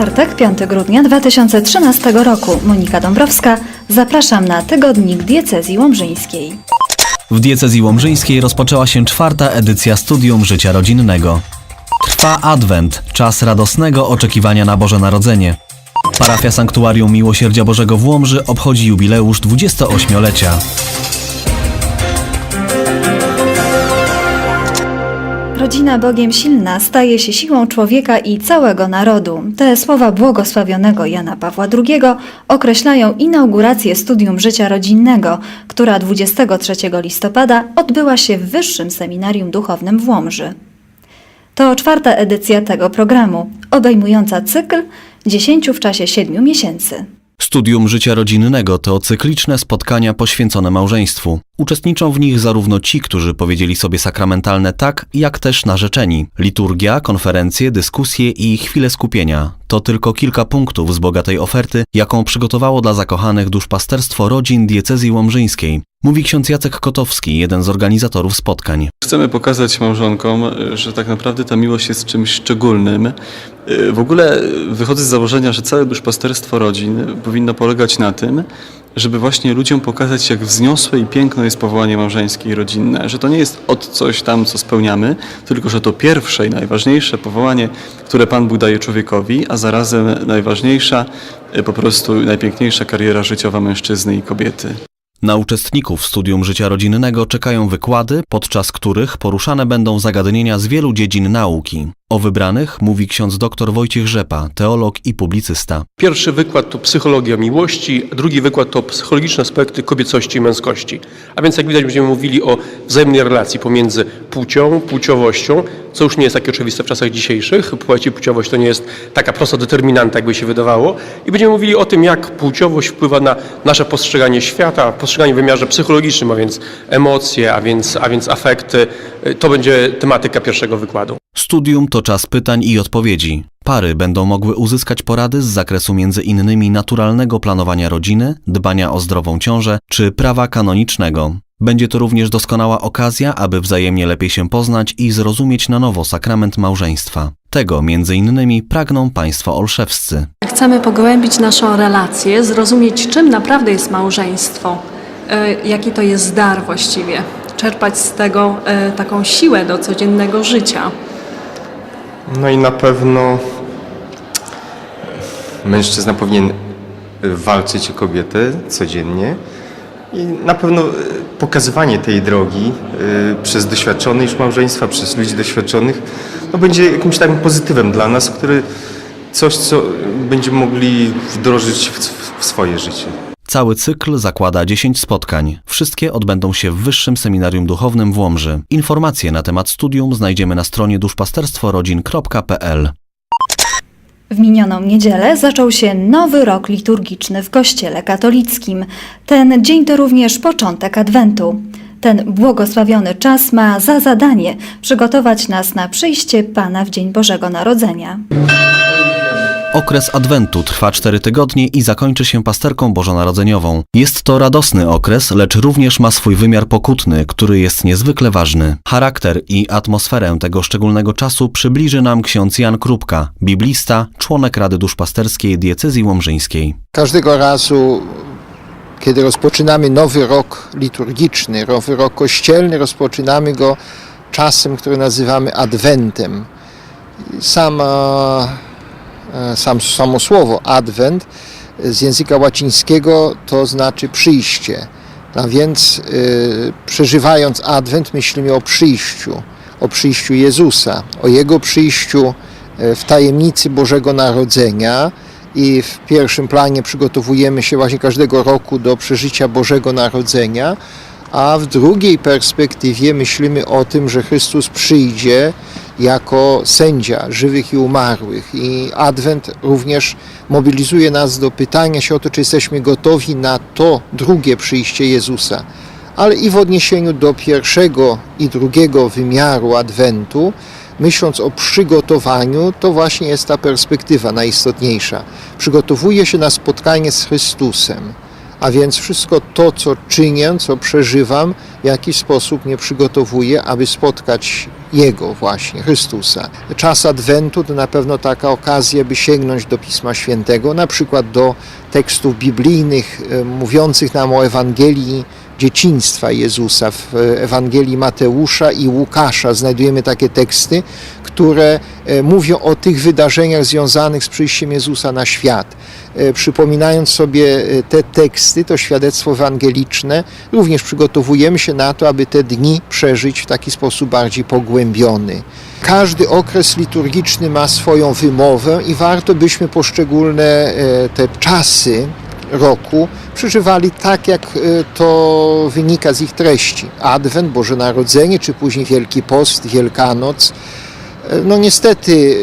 Czwartek, 5 grudnia 2013 roku. Monika Dąbrowska. Zapraszam na tygodnik diecezji łomżyńskiej. W diecezji łomżyńskiej rozpoczęła się czwarta edycja Studium Życia Rodzinnego. Trwa Adwent, czas radosnego oczekiwania na Boże Narodzenie. Parafia Sanktuarium Miłosierdzia Bożego w Łomży obchodzi jubileusz 28-lecia. Rodzina Bogiem silna staje się siłą człowieka i całego narodu. Te słowa błogosławionego Jana Pawła II określają inaugurację Studium Życia Rodzinnego, która 23 listopada odbyła się w Wyższym Seminarium Duchownym w Łomży. To czwarta edycja tego programu, obejmująca cykl 10 w czasie 7 miesięcy. Studium Życia Rodzinnego to cykliczne spotkania poświęcone małżeństwu. Uczestniczą w nich zarówno ci, którzy powiedzieli sobie sakramentalne tak, jak też narzeczeni. Liturgia, konferencje, dyskusje i chwile skupienia to tylko kilka punktów z bogatej oferty, jaką przygotowało dla zakochanych duszpasterstwo rodzin diecezji łomżyńskiej. Mówi ksiądz Jacek Kotowski, jeden z organizatorów spotkań. Chcemy pokazać małżonkom, że tak naprawdę ta miłość jest czymś szczególnym. W ogóle wychodzę z założenia, że całe duszpasterstwo rodzin powinno polegać na tym, żeby właśnie ludziom pokazać, jak wzniosłe i piękne jest powołanie małżeńskie i rodzinne. Że to nie jest od coś tam, co spełniamy, tylko że to pierwsze i najważniejsze powołanie, które Pan Bóg daje człowiekowi, a zarazem najważniejsza, po prostu najpiękniejsza kariera życiowa mężczyzny i kobiety. Na uczestników Studium Życia Rodzinnego czekają wykłady, podczas których poruszane będą zagadnienia z wielu dziedzin nauki. O wybranych mówi ksiądz dr Wojciech Rzepa, teolog i publicysta. Pierwszy wykład to psychologia miłości, drugi wykład to psychologiczne aspekty kobiecości i męskości. A więc jak widać będziemy mówili o wzajemnej relacji pomiędzy płcią, płciowością, co już nie jest takie oczywiste w czasach dzisiejszych. Płeć i płciowość to nie jest taka prosta determinanta, jakby się wydawało. I będziemy mówili o tym, jak płciowość wpływa na nasze postrzeganie świata, postrzeganie w wymiarze psychologicznym, a więc emocje, a więc, a więc afekty. To będzie tematyka pierwszego wykładu. Studium to czas pytań i odpowiedzi. Pary będą mogły uzyskać porady z zakresu innymi naturalnego planowania rodziny, dbania o zdrową ciążę czy prawa kanonicznego. Będzie to również doskonała okazja, aby wzajemnie lepiej się poznać i zrozumieć na nowo sakrament małżeństwa. Tego między innymi pragną państwo olszewscy. Chcemy pogłębić naszą relację, zrozumieć, czym naprawdę jest małżeństwo, e, jaki to jest dar właściwie, czerpać z tego e, taką siłę do codziennego życia. No i na pewno mężczyzna powinien walczyć o kobietę codziennie i na pewno pokazywanie tej drogi y, przez doświadczone już małżeństwa, przez ludzi doświadczonych, no będzie jakimś takim pozytywem dla nas, który coś, co będziemy mogli wdrożyć w swoje życie. Cały cykl zakłada 10 spotkań. Wszystkie odbędą się w Wyższym Seminarium Duchownym w Łomży. Informacje na temat studium znajdziemy na stronie duszpasterstworodzin.pl. W minioną niedzielę zaczął się nowy rok liturgiczny w Kościele katolickim. Ten dzień to również początek Adwentu. Ten błogosławiony czas ma za zadanie przygotować nas na przyjście Pana w Dzień Bożego Narodzenia. Okres Adwentu trwa 4 tygodnie i zakończy się pasterką bożonarodzeniową. Jest to radosny okres, lecz również ma swój wymiar pokutny, który jest niezwykle ważny. Charakter i atmosferę tego szczególnego czasu przybliży nam ksiądz Jan Krupka, biblista, członek Rady Duszpasterskiej Diecezji Łomżyńskiej. Każdego razu, kiedy rozpoczynamy nowy rok liturgiczny, nowy rok kościelny, rozpoczynamy go czasem, który nazywamy Adwentem. Sama, sam, samo słowo Adwent z języka łacińskiego to znaczy przyjście. A więc y, przeżywając Adwent myślimy o przyjściu, o przyjściu Jezusa, o Jego przyjściu e, w tajemnicy Bożego Narodzenia i w pierwszym planie przygotowujemy się właśnie każdego roku do przeżycia Bożego Narodzenia, a w drugiej perspektywie myślimy o tym, że Chrystus przyjdzie jako sędzia żywych i umarłych. I Adwent również mobilizuje nas do pytania się o to, czy jesteśmy gotowi na to drugie przyjście Jezusa. Ale i w odniesieniu do pierwszego i drugiego wymiaru Adwentu, myśląc o przygotowaniu, to właśnie jest ta perspektywa najistotniejsza. Przygotowuje się na spotkanie z Chrystusem, A więc wszystko to, co czynię, co przeżywam, w jakiś sposób mnie przygotowuje, aby spotkać Jego właśnie, Chrystusa. Czas Adwentu to na pewno taka okazja, by sięgnąć do Pisma Świętego, na przykład do tekstów biblijnych e, mówiących nam o Ewangelii dzieciństwa Jezusa. W Ewangelii Mateusza i Łukasza znajdujemy takie teksty, które e, mówią o tych wydarzeniach związanych z przyjściem Jezusa na świat. E, Przypominając sobie e, te teksty, to świadectwo ewangeliczne, również przygotowujemy się na to, aby te dni przeżyć w taki sposób bardziej pogłębiony. Każdy okres liturgiczny ma swoją wymowę i warto byśmy poszczególne e, te czasy roku przeżywali tak, jak e, to wynika z ich treści. Adwent, Boże Narodzenie, czy później Wielki Post, Wielkanoc. E, No niestety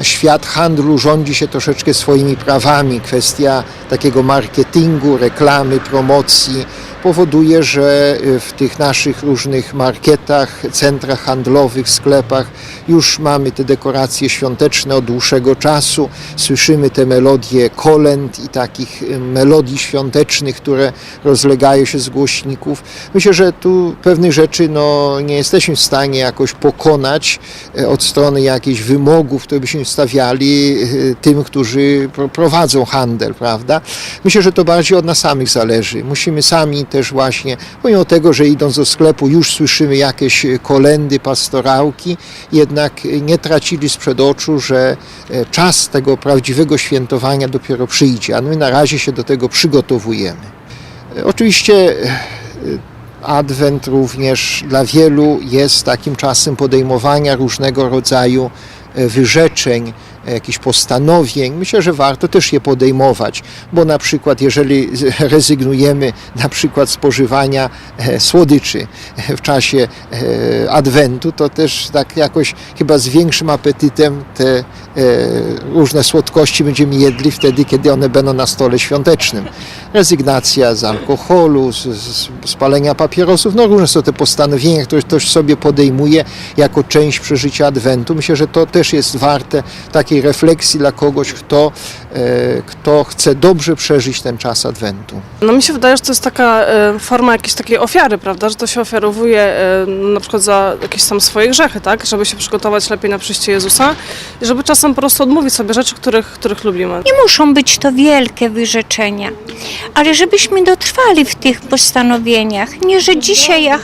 e, świat handlu rządzi się troszeczkę swoimi prawami. Kwestia takiego marketingu, reklamy, promocji powoduje, że e, w tych naszych różnych marketach, centrach handlowych, sklepach już mamy te dekoracje świąteczne od dłuższego czasu. Słyszymy te melodie kolęd i takich e, melodii świątecznych, które rozlegają się z głośników. Myślę, że tu pewnych rzeczy no, nie jesteśmy w stanie jakoś pokonać e, od strony jakichś wymogów, które byśmy stawiali e, tym, którzy pro- prowadzą handel, prawda? Myślę, że to bardziej od nas samych zależy. Musimy sami też właśnie, pomimo tego, że idąc do sklepu już słyszymy jakieś e, kolendy, pastorałki, jednak nie tracili sprzed oczu, że e, czas tego prawdziwego świętowania dopiero przyjdzie, a my na razie się do tego przygotowujemy. E, Oczywiście Adwent również dla wielu jest takim czasem podejmowania różnego rodzaju wyrzeczeń, jakichś postanowień. Myślę, że warto też je podejmować, bo na przykład jeżeli z- rezygnujemy na przykład spożywania e, słodyczy e, w czasie e, Adwentu, to też tak jakoś chyba z większym apetytem te różne słodkości będziemy jedli wtedy, kiedy one będą na stole świątecznym. Rezygnacja z alkoholu, z, z spalenia papierosów, no różne są te postanowienia, które ktoś sobie podejmuje jako część przeżycia Adwentu. Myślę, że to też jest warte takiej refleksji dla kogoś, kto, kto chce dobrze przeżyć ten czas Adwentu. No mi się wydaje, że to jest taka e, forma jakiejś takiej ofiary, prawda, że to się ofiarowuje e, na przykład za jakieś tam swoje grzechy, tak, żeby się przygotować lepiej na przyjście Jezusa i żeby czasem po prostu odmówić sobie rzeczy, których, których lubimy. Nie muszą być to wielkie wyrzeczenia, ale żebyśmy dotrwali w tych postanowieniach. Nie, że dzisiaj jak,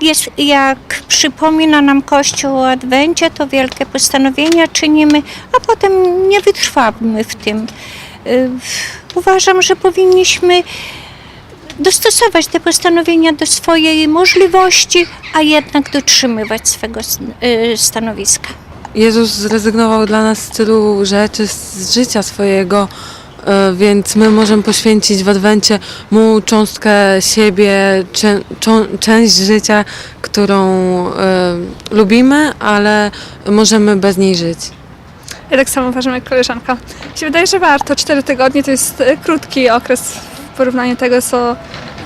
jest, jak przypomina nam Kościół o Adwencie, to wielkie postanowienia czynimy, a potem nie wytrwamy w tym. Y, Uważam, że powinniśmy dostosować te postanowienia do swojej możliwości, a jednak dotrzymywać swego y, stanowiska. Jezus zrezygnował dla nas z tylu rzeczy z życia swojego, e, więc my możemy poświęcić w Adwencie Mu cząstkę siebie, czę, czą, część życia, którą e, lubimy, ale możemy bez niej żyć. Ja tak samo uważam jak koleżanka. Mi się wydaje, że warto. Cztery tygodnie to jest e, krótki okres w porównaniu tego, co,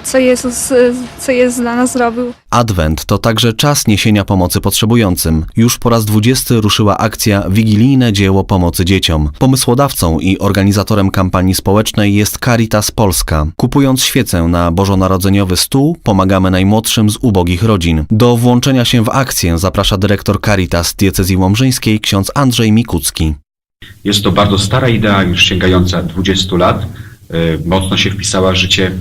co Jezus, e, co Jezus dla nas zrobił. Adwent to także czas niesienia pomocy potrzebującym. Już po raz 20 ruszyła akcja Wigilijne dzieło pomocy dzieciom. Pomysłodawcą i organizatorem kampanii społecznej jest Caritas Polska. Kupując świecę na bożonarodzeniowy stół, pomagamy najmłodszym z ubogich rodzin. Do włączenia się w akcję zaprasza dyrektor Caritas diecezji łomżyńskiej ksiądz Andrzej Mikucki. Jest to bardzo stara idea, już sięgająca 20 lat. E, Mocno się wpisała w życie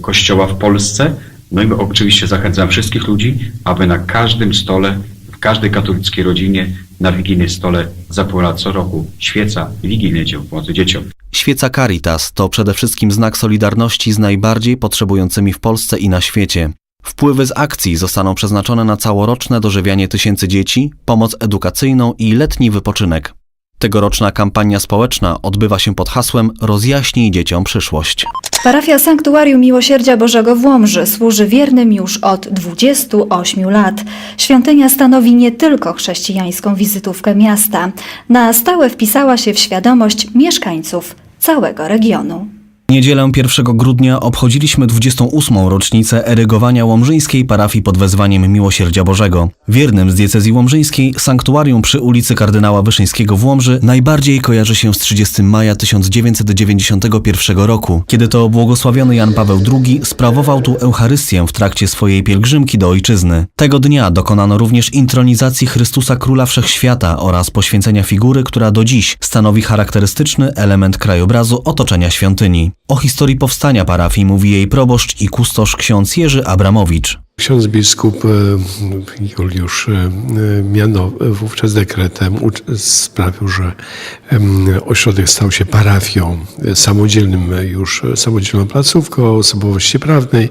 Kościoła w Polsce. No i oczywiście zachęcam wszystkich ludzi, aby na każdym stole, w każdej katolickiej rodzinie, na wigilijnym stole zapłynęła co roku świeca Wigilijne dzieło pomocy dzieciom. Świeca Caritas to przede wszystkim znak solidarności z najbardziej potrzebującymi w Polsce i na świecie. Wpływy z akcji zostaną przeznaczone na całoroczne dożywianie tysięcy dzieci, pomoc edukacyjną i letni wypoczynek. Tegoroczna kampania społeczna odbywa się pod hasłem Rozjaśnij dzieciom przyszłość. Parafia Sanktuarium Miłosierdzia Bożego w Łomży służy wiernym już od 28 lat. Świątynia stanowi nie tylko chrześcijańską wizytówkę miasta. Na stałe wpisała się w świadomość mieszkańców całego regionu. Niedzielę 1 grudnia obchodziliśmy 28. rocznicę erygowania łomżyńskiej parafii pod wezwaniem Miłosierdzia Bożego. Wiernym z diecezji łomżyńskiej sanktuarium przy ulicy kardynała Wyszyńskiego w Łomży najbardziej kojarzy się z 30 maja 1991 roku, kiedy to błogosławiony Jan Paweł II sprawował tu Eucharystię w trakcie swojej pielgrzymki do ojczyzny. Tego dnia dokonano również intronizacji Chrystusa Króla Wszechświata oraz poświęcenia figury, która do dziś stanowi charakterystyczny element krajobrazu otoczenia świątyni. O historii powstania parafii mówi jej proboszcz i kustosz ksiądz Jerzy Abramowicz. Ksiądz biskup e, Juliusz e, miano wówczas dekretem sprawił, że ośrodek stał się parafią, e, samodzielnym e, już, e, samodzielną placówką osobowości prawnej,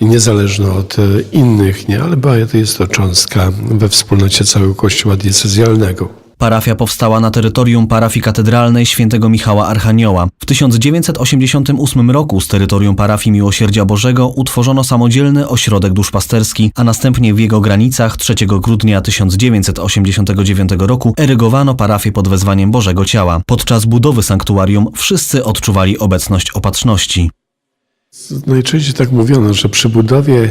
niezależną od e, innych, nie, ale to jest to cząstka we wspólnocie całego kościoła diecezjalnego. Parafia powstała na terytorium parafii katedralnej świętego Michała Archanioła. W 1988 roku z terytorium parafii Miłosierdzia Bożego utworzono samodzielny ośrodek duszpasterski, a następnie w jego granicach 3 grudnia 1989 roku erygowano parafię pod wezwaniem Bożego Ciała. Podczas budowy sanktuarium wszyscy odczuwali obecność opatrzności. Najczęściej tak mówiono, że przy budowie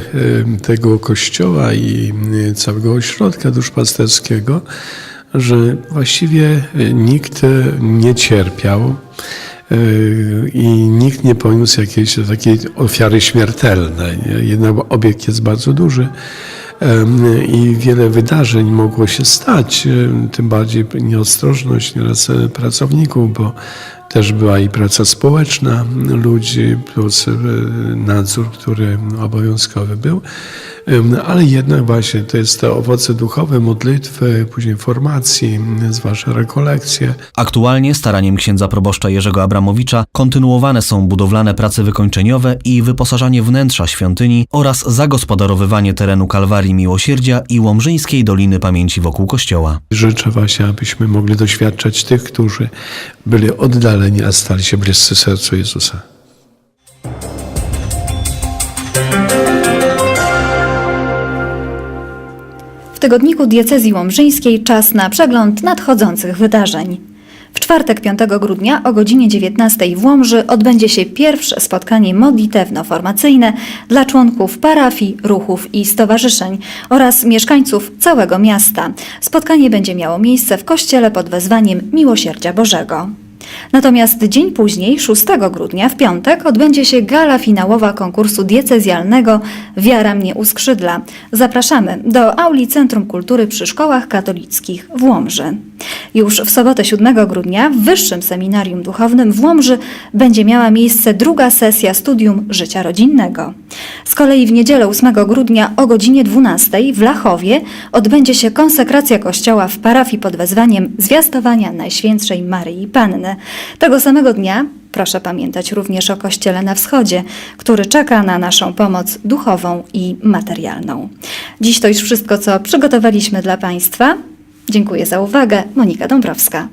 e, tego kościoła i e, całego ośrodka duszpasterskiego, że właściwie e, nikt e, nie cierpiał e, i nikt nie poniósł jakiejś takiej ofiary śmiertelnej. Jednak obiekt jest bardzo duży i wiele wydarzeń mogło się stać, tym bardziej nieostrożność nieraz e, pracowników, bo też była i praca społeczna ludzi, plus e, nadzór, który obowiązkowy był. Ale jednak właśnie to jest te owoce duchowe, modlitwy, później formacji, zwłaszcza rekolekcje. Aktualnie staraniem księdza proboszcza Jerzego Abramowicza kontynuowane są budowlane prace wykończeniowe i wyposażanie wnętrza świątyni oraz zagospodarowywanie terenu Kalwarii Miłosierdzia i Łomżyńskiej Doliny Pamięci wokół kościoła. Życzę właśnie, abyśmy mogli doświadczać tych, którzy byli oddaleni, a stali się bliscy sercu Jezusa. Tygodniku diecezji łomżyńskiej czas na przegląd nadchodzących wydarzeń. W czwartek 5 grudnia o godzinie 19 w Łomży odbędzie się pierwsze spotkanie modlitewno-formacyjne dla członków parafii, ruchów i stowarzyszeń oraz mieszkańców całego miasta. Spotkanie będzie miało miejsce w kościele pod wezwaniem Miłosierdzia Bożego. Natomiast dzień później, 6 grudnia, w piątek, odbędzie się gala finałowa konkursu diecezjalnego Wiara mnie uskrzydla. Zapraszamy do auli Centrum Kultury przy Szkołach Katolickich w Łomży. Już w sobotę 7 grudnia w Wyższym Seminarium Duchownym w Łomży będzie miała miejsce druga sesja studium życia rodzinnego. Z kolei w niedzielę 8 grudnia o godzinie 12 w Lachowie odbędzie się konsekracja kościoła w parafii pod wezwaniem Zwiastowania Najświętszej Maryi Panny. Tego samego dnia proszę pamiętać również o Kościele na Wschodzie, który czeka na naszą pomoc duchową i materialną. Dziś to już wszystko, co przygotowaliśmy dla Państwa. Dziękuję za uwagę. Monika Dąbrowska.